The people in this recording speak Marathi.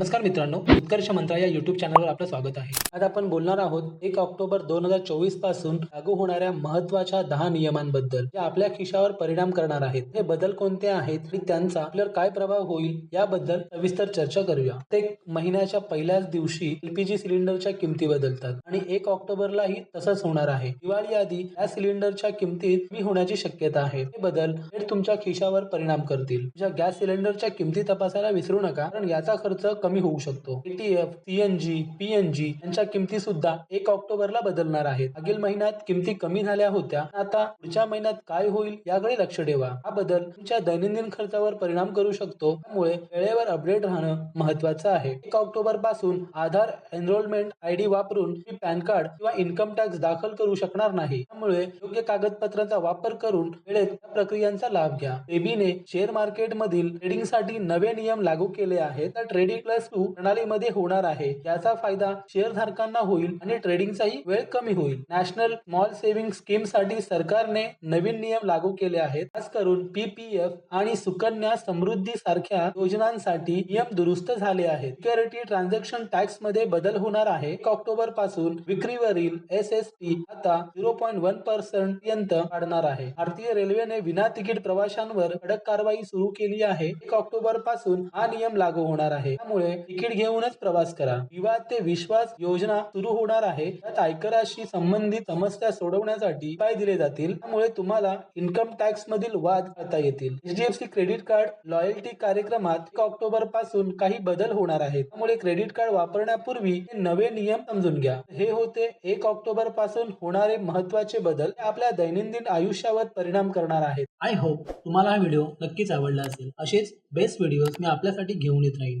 नमस्कार मित्रांनो उत्कर्ष मंत्रा या युट्यूब चॅनलवर आपलं स्वागत आहे. आज आपण बोलणार आहोत एक ऑक्टोबर दोन हजार चोवीसपासून लागू होणाऱ्या महत्त्वाच्या दहा नियमांबद्दल जे आपल्या खिशावर परिणाम करणार आहेत. हे बदल कोणते आहेत आणि त्यांचा आपल्यावर काय प्रभाव होईल याबद्दल सविस्तर चर्चा करूया. प्रत्येक महिन्याच्या पहिल्याच दिवशी एलपीजी सिलेंडरच्या किमती बदलतात आणि एक ऑक्टोबरलाही तसंच होणार आहे. दिवाळी आधी या सिलेंडरच्या किमतीत कमी होण्याची शक्यता आहे. हे बदल तुमच्या खिशावर परिणाम करतील. तुमच्या गॅस सिलेंडरच्या किमती तपासायला विसरू नका कारण याचा खर्च कमी होऊ शकतो. एटीएफ सीएनजी पीएनजी यांच्या किमती सुद्धा एक ऑक्टोबरला बदलणार आहेत. मागील महिन्यात किमती कमी झाल्या होत्या. आता पुढच्या महिन्यात काय होईल याकडे लक्ष ठेवा. हा बदल तुमच्या दैनंदिन खर्चावर परिणाम करू शकतो. त्यामुळे वेळेवर अपडेट राहणं महत्वाचं आहे. एक ऑक्टोबरपासून आधार एनरोलमेंट आय डी वापरून मी पॅन कार्ड किंवा इन्कम टॅक्स दाखल करू शकणार नाही. त्यामुळे योग्य कागदपत्रांचा वापर करून वेळेत या प्रक्रियांचा लाभ घ्या. सेबीने शेअर मार्केट मधील ट्रेडिंगसाठी नवे नियम लागू केले आहेत. तर ट्रेडिंग प्लस वस्तू प्रणालीमध्ये होणार आहे. याचा फायदा शेअर धारकांना होईल आणि ट्रेडिंगचाही वेळ कमी होईल. नॅशनल स्मॉल सेव्हिंग स्कीमसाठी सरकारने नवीन नियम लागू केले आहेत. खास करून पीपीएफ आणि सुकन्या समृद्धी सारख्या योजनांसाठी नियम दुरुस्त झाले आहेत. सिक्युरिटी ट्रान्झॅक्शन टॅक्समध्ये बदल होणार आहे. एक ऑक्टोबरपासून विक्रीवरील एस एस टी आता झिरो पॉईंट वन पर्सेंट पर्यंत वाढणार आहे. भारतीय रेल्वेने विना तिकीट प्रवाशांवर कडक कारवाई सुरू केली आहे. एक ऑक्टोबरपासून हा नियम लागू होणार आहे. त्यामुळे तिकीट घेऊनच प्रवास करा. विवाद ते विश्वास योजना सुरू होणार आहे. त्यात आयकराशी संबंधित समस्या सोडवण्यासाठी उपाय दिले जातील. त्यामुळे तुम्हाला इन्कम टॅक्स मधील वाद करता येतील. एचडीएफसी क्रेडिट कार्ड लॉयल्टी कार्यक्रमात एक ऑक्टोबरपासून काही बदल होणार आहेत. त्यामुळे क्रेडिट कार्ड वापरण्यापूर्वी नवे नियम समजून घ्या. हे होते एक ऑक्टोबरपासून होणारे महत्त्वाचे बदल आपल्या दैनंदिन आयुष्यावर परिणाम करणार आहेत. आय होप तुम्हाला हा व्हिडिओ नक्कीच आवडला असेल. असेच बेस्ट व्हिडिओज मी आपल्यासाठी घेऊन येत राहील